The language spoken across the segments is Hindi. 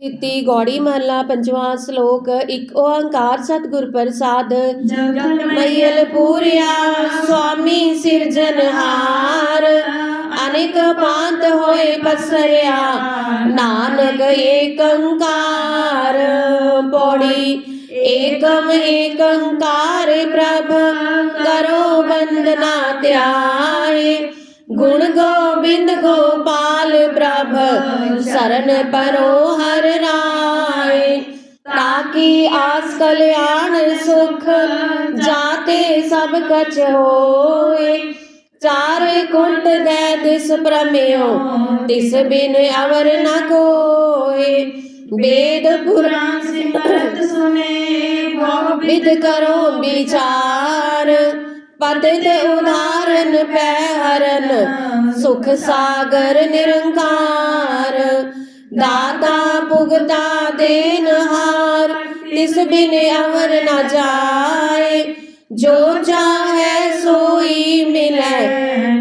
ਇਤੀ ਗੌੜੀ ਮਹਲਾ ਪੰਜਵਾਂ ਸ਼ਲੋਕ, ਇੱਕ ਓੰਕਾਰ ਸਤਿਗੁਰ ਪ੍ਰਸਾਦ ਜਗਤ ਮਈਲ ਪੂਰਿਆ ਸੁਆਮੀ ਸਿਰਜਨਹਾਰ ਅਨੇਕ ਪਾਂਤ ਹੋਏ ਪਸਰਿਆ, ਨਾਨਕ ਏਕ ਏਕੰਕਾਰ ਪੌੜੀ, ਏਕਮ ਏਕ ਏਕੰਕਾਰ ਪ੍ਰਭ, ਕਰੋ ਬੰਦਨਾ ਧਿਆਏ गुण गोविंद गोपाल प्रभ, शरण परो हर राय। ताकि आस कल्याण सुख जाते सब कच होए। चार कुंट दे दिस प्रमेयो, तिस बिन अवर न कोए। वेद पुराण सिमरत सुने विद करो विचार। ਪਤਿਤ ਉਦਾਹਰਨ ਪੈ ਹਰਨ ਸੁਖ ਸਾਗਰ ਨਿਰੰਕਾਰ। ਦਾਤਾ ਭੁਗਤਾ ਦੇਨਹਾਰ ਤਿਸ ਬਿਨ ਅਵਰ ਨਾ ਜਾਏ। ਜੋ ਚਾਹੈ ਸੋਈ ਮਿਲੈ,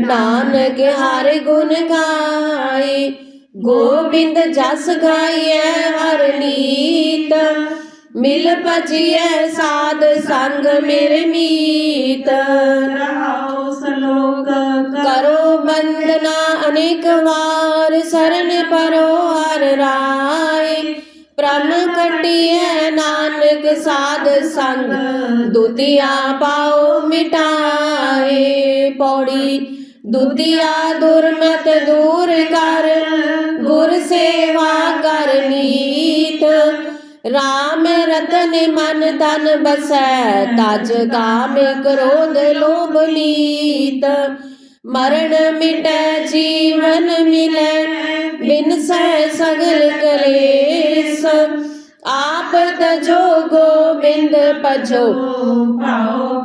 ਨਾਨਕ ਹਰ ਗੁਣ ਗਾਏ। ਗੋਬਿੰਦ ਜਸ ਗਾਈਐ ਹਰ ਨੀਤ। ਮਿਲ ਭਜੀਐ ਸਾਧ ਸੰਗ ਮੇਰੇ ਮੀਤ। ਰਹਾਉ ਸਲੋਕ ਕਰੋ। ਬੰਦਨਾ ਅਨੇਕ ਵਾਰ ਸਰਨ ਪਰੋ ਹਰ ਰਾਏ। ਪ੍ਰਮ ਕਟਿਐ ਨਾਨਕ ਸਾਧ ਸੰਗ ਦੁਤੀਆ ਪਾਉ ਮਿਟਾਏ ਪੌੜੀ। ਦੁਤੀਆ ਦੁਰਮਤ ਦੂਰ ਕਰ ਗੁਰ ਸੇਵਾ राम रतन मन तन बस ताज काम क्रोध लोभ लीत मरण मिट जीवन मिल बिन सह सगल कलेस। आप तजो गोविंद पजो।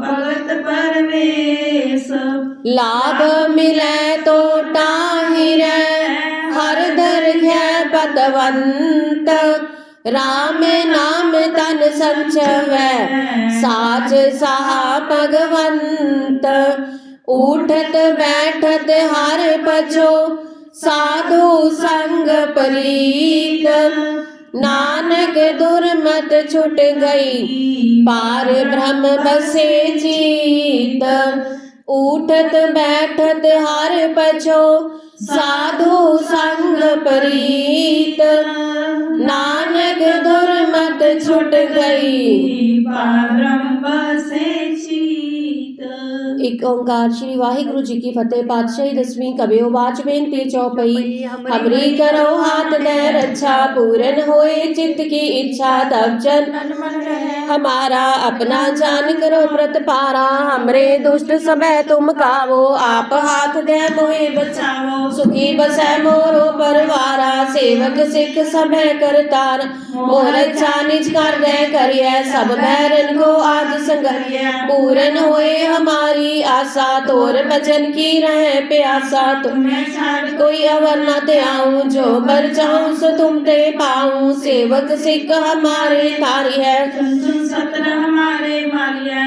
भगत परवेश लाभ मिले तो टाहिर हर दर घ्या पतवंत राम नाम तन संचव साच सहा भगवंत। उठत बैठत हर पचो साधु संग परीत। नानक दुर्मत छुट गई, पार ब्रह्म बसे जीत। उठत बैठत हर पचो साधु संग परीत। नान के दौर मत छूट गई पारम बसे एक ओंकार श्री वाहिगुरु जी की फतेह। पातशाही दसवीं कवे वाच ते चौपाई। हमरी करो हाथ न रक्षा पूरन होए चित की इच्छा तब चन हमारा अपना जान करो मृत पारा। हमरे दुष्ट समय तुम कावो आप हाथ दे मोहे बचावो। सुखी बसै मोरो परवारा सेवक सिख समय करतार मोर अच्छा निज कर दे करिए सब बैरन को आज संगरिए। पूरन होए हमारी कोई आशा तोर भजन की रहे प्यासा। तुम कोई अवर न दे आऊँ जो मर जाऊ सो तुम दे पाऊ। सेवक सिख हमारे थारी है।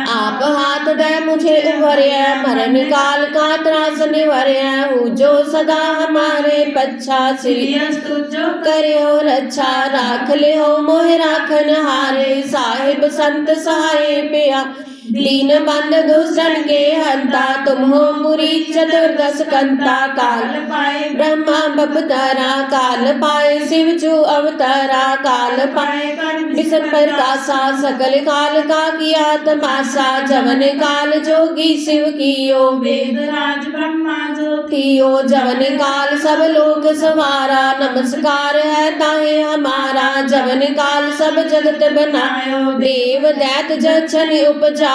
आप हाथ दे मुझे उभर है। मर निकाल का त्रास निवर है। जो सदा हमारे पच्छा जो करियो रक्षा राख ले हो मोह राखन हारे। साहिब संत सहाय पिया। दीन बंद दुष्टन के हंता, तुम हो पुरी चतुर्दश कंता, काल पाए ब्रह्मा बपतारा काल पाए शिव चू अवतारा, काल पाए कर विसन प्रकाशा सकल काल का किया तमाशा, जवन काल जोगी शिव कियो, वेद राज ब्रह्मा जो कियो, जवन काल सब लोग सवारा, नमस्कार है ताहे हमारा, जवन काल सब जगत बनायो, देव दैत जछन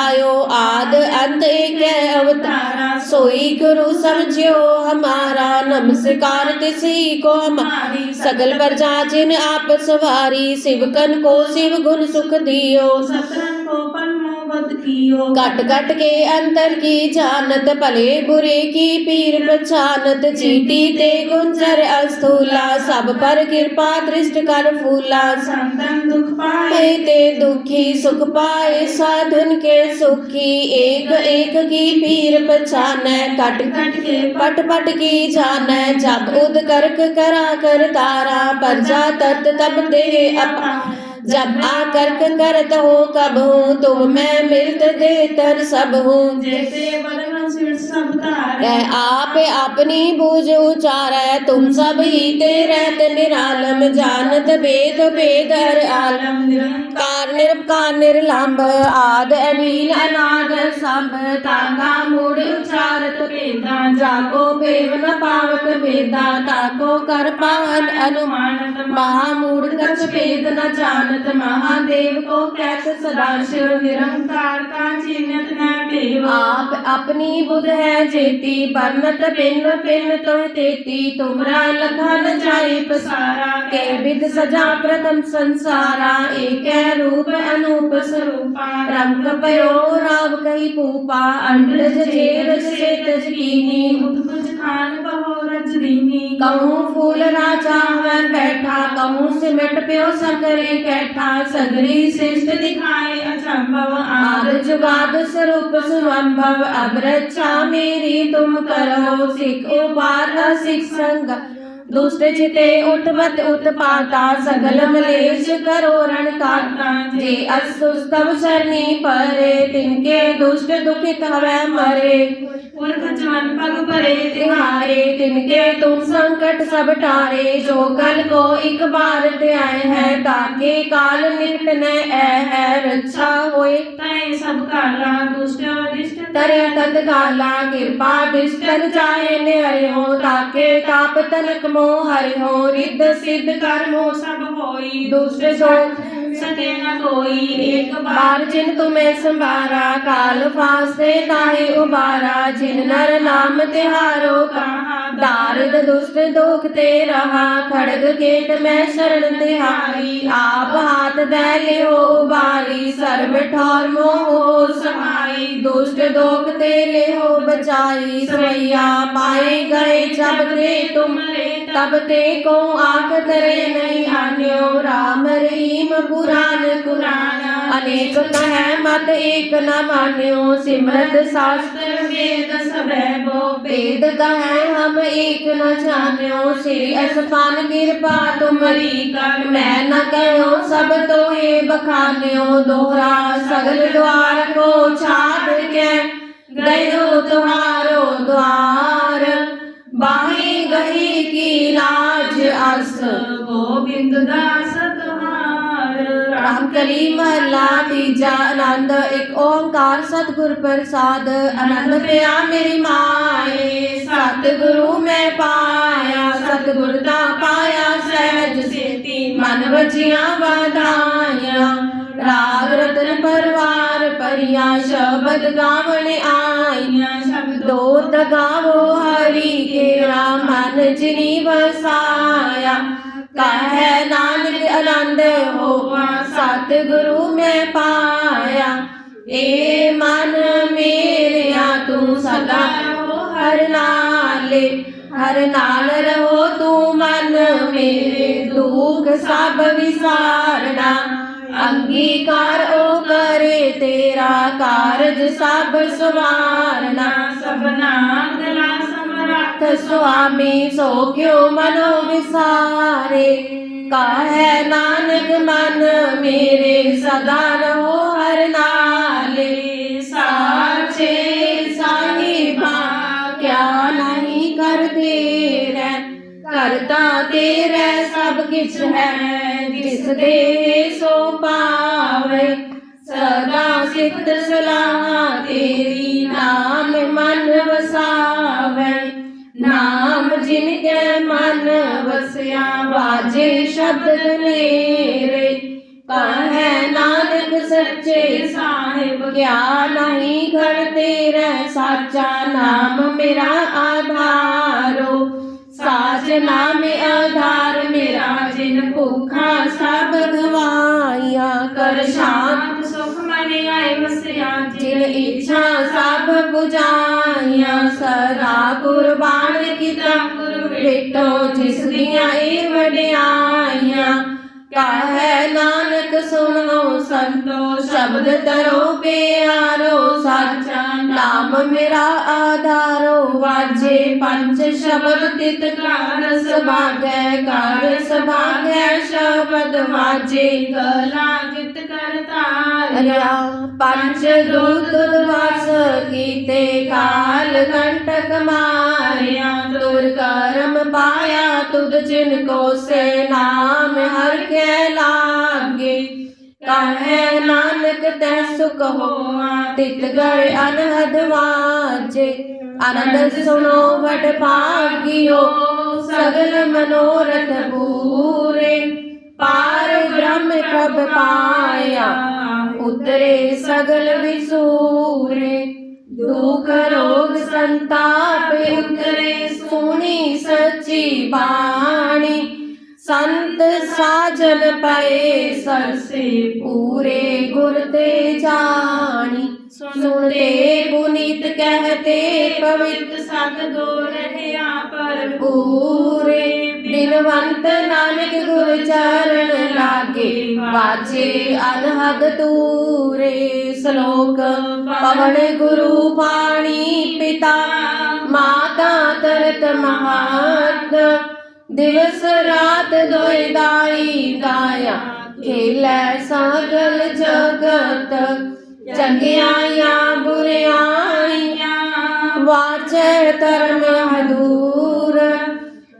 उपजायो आद अंत एक अवतारा। सोई गुरु समझियो, हमारा नमस्कार तिसी को हमारी। सगल प्रजा जिन आप सवारी शिव कन को शिव गुण सुख दियो। सत्रन को पन्नो खुद कियो। कट कट के अंतर की जानत भले बुरे की पीर पहचानत चीटी ते गुंजर अस्थूला सब पर कृपा दृष्ट कर फूला। संतन दुख पाए। ते दुखी सुख पाए साधन के सुखी एक एक की पीर पहचानै कट कट के पट पट की जान जब उद करक करा कर तारा प्रजा तत तब दे अपा जब आकर्क करत हो कब हूँ तुम मैं मिलत दे तर सब हूँ। सब तारे। आप अपनी बूझ उचारै तुम सब ही ते रहत निरालम जानत वेद वेद हर आलम निरंकार। कार निरकार निर्लंब आद अनील अनाद संभ ताका मूड उचारत वेदा जाको पेव न पावत वेदा ताको कर पावन अनुमान मानत महामूढ़ कछ भेद न जानत महादेव को कैस सदा शिव निरंकार निरंकार का चिन्हत न पेव आप अपनी बुध है जेती बरनत पिन पिन तुम तेती तुमरा लखा न जाए पसारा के विद सजा प्रथम संसारा एक है रूप अनूप स्वरूपा रंग पयो राव कही पूपा अंडज जेरज चेतज कीनी उत्पुज खान कहो रजदीनी कहूँ फूल राजा हर बैठा, कहूँ सिमट प्यो सकरे कैठा। सगरी श्रेष्ठ दिखाए असंभव आग जुगाद स्वरूप सुअंभव। रक्षा मेरी तुम करो सिख उपार सिख संग। दुष्ट चिते उठवत उत्पाता सगल मलेश करो रण काटा जे असुस्तव शरणी परे तिनके दुष्ट दुखित हवै मरे पुरख जवन पग परे तिहारे तिनके तुम संकट सब टारे जो कल को एक बार ते आए हैं ताके काल निकट न ऐ है रक्षा होए तय सब काला दुष्ट अरिष्ट तरे तत्काला कृपा दिष्टन जाए ने हरि हो ताके ताप तनक हरि हो रिद्ध सिद्ध कर्मो सब होई दूसरे जो सके न कोई एक बार। जिन तुम्हें संभारा काल फासे ताहे उबारा, जिन नर नाम तिहारो का। दारिद दुष्ट दुख ते रहा खड़ग केट में शरण तिहारी। आप हाथ दैले हो उबारी, सर्व ठौर मोह समाई दुष्ट दोख ते ले हो बचाई। सवैया पाए गए जब ते तुम तब ते को आख तरे नहीं आन्यो। राम रहीम पुराण कुरान अनेक कहे मत, एक न मान्यो। सिमरत शास्त्र, वेद सबे बो वेद कहे हम एक न जान्यो। श्री असपान कृपा तुमरी कर। मैं न कहो सब तो हे बखान्यो। दोहरा सगल द्वार को छाड़ के गयो तुम्हारो द्वार। बाही गही की लाज अस गोविंद तुम्हार ਕਲੀ ਮਹਲਾ ਤੀਜਾ ਆਨੰਦ, ਇੱਕ ਓੰਕਾਰ ਸਤਿਗੁਰ ਪ੍ਰਸਾਦ। ਆਨੰਦ ਪਿਆ ਮੇਰੀ ਮਾਏ, ਸਤਿਗੁਰੂ ਮੈਂ ਪਾਇਆ, ਸਤਿਗੁਰ ਦਾ ਪਾਇਆ ਸਹਿਜ ਸੇਤੀ, ਮਨ ਵਜੀਆਂ ਵਧਾਇਆ ਰਾਗ ਰਤਨ ਪਰਵਾਰ ਪਰਿਆ ਸ਼ਬਦ ਗਾਵਣੇ ਆਈਆਂ। ਸ਼ਬਦੋ ਤਗਾਵੋ ਹਰੀ ਕੇ ਰਾਮ ਮਨ ਜਿਨੀ ਵਸਾਇਆ ਤਾਂ ਹੈ ਨਾਨਕ ਆਨੰਦ ਹੋਵਾ ਸਤ ਗੁਰੂ ਮੈਂ ਪਾਇਆ। ਏ ਮਨ ਮੇਰਿਆ, ਤੂੰ ਸਦਾ ਹਰ ਨਾਲੇ, ਹਰ ਨਾਲ ਰਹੋ ਤੂੰ ਮਨ ਮੇਰੇ, ਦੁੱਖ ਸਭ ਵਿਸਾਰਣਾ ਅੰਗੀਕਾਰ ਉਹ ਕਰੇ ਤੇਰਾ ਕਾਰਜ ਸਭ ਸਵਾਰਨਾ। ਸਭਨਾ नाथ स्वामी सो क्यों मनो विसारे काहे नानक मन मेरे सदा रहो हर नाले साचे साहिबा क्या नहीं करते रे करता तेरे सब किछ है जिस दे सो पावे सदा सिद्ध सलाह तेरी नाम मन वसावे नाम जिनके मन बसिया बाजे शब्द मेरे। कहे नानक सच्चे साहिब? क्या नहीं करते तेरे साचा नाम मेरा आधारो? साच नाम आधार मेरा, जिन भूखा सब गवाइया कर शाम जिन इच्छा सब बुझाइया सरा कुर्बान किता। बेटो जिस दिया ए वडियाइया कहे नानक सुनो, संतो शब्द तरो प्यारो साचा। नाम मेरा आधारो, वाजे पंच शब्द तित। कार सभाग्य कार सभाग्य शब्द वाजे। कला पंच दूत वास कीते काल कंटक मारिया तुर करम पाया तुद जिनको से नाम हर के लागे कहे नानक तह सुख हो तित गए अनहद वाजे आनंद सुनो वट पागियो सगल मनोरथ पूरे ਪਾਰ ਬ੍ਰਹਮ ਪ੍ਰਭ ਪਾਇਆ ਉਤਰੇ ਸਗਲ ਵਿਸੂਰੇ। ਦੁਖ ਰੋਗ ਸੰਤਾਪ ਉਤਰੇ ਸੁਣੀ ਸੱਚੀ ਬਾਣੀ। ਸੰਤ ਸਾਜਨ ਪਏ ਸਰਸੇ ਪੂਰੇ ਗੁਰ ਤੇ ਜਾਣੀ। ਸੁਣਤੇ ਪੁਨੀਤ ਕਹਤੇ, ਪਵਿੱਤ ਸਤ ਦੋ ਰਹਿਆ ਪਰ ਪੂਰੇ ਬਿਨਵੰਤ ਨਾਨਕ ਗੁਰ ਚਰਨ ਲਾਗੇ, ਵਾਜੇ ਅਨਹਦ ਤੂਰੇ। ਸ਼ਲੋਕ, ਪਵਨ ਗੁਰੂ ਪਾਣੀ ਪਿਤਾ, ਮਾਤਾ ਤਰਤ ਮਹਾਤ। ਦਿਵਸ ਰਾਤ ਦੋਇ ਦਾਈ ਦਾਇਆ, ਖੇਲੇ ਸਾਗਲ ਜਗਤ। ਚੰਗਿਆਈਆਂ, ਬੁਰਿਆਈਆਂ, ਵਾਚੈ ਧਰਮ ਹਦੂਰ।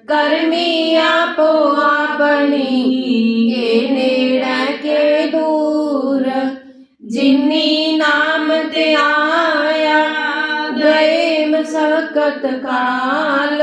ਕਰਮੀ ਆਪੋ ਆਪਣੀ, ਕੇ ਨੇੜੇ, ਕੇ ਦੂਰ। ਜਿਨੀ ਨਾਮ ਤੇ ਆਇਆ ਗਏ ਮਸਕਤ ਕਾਲ।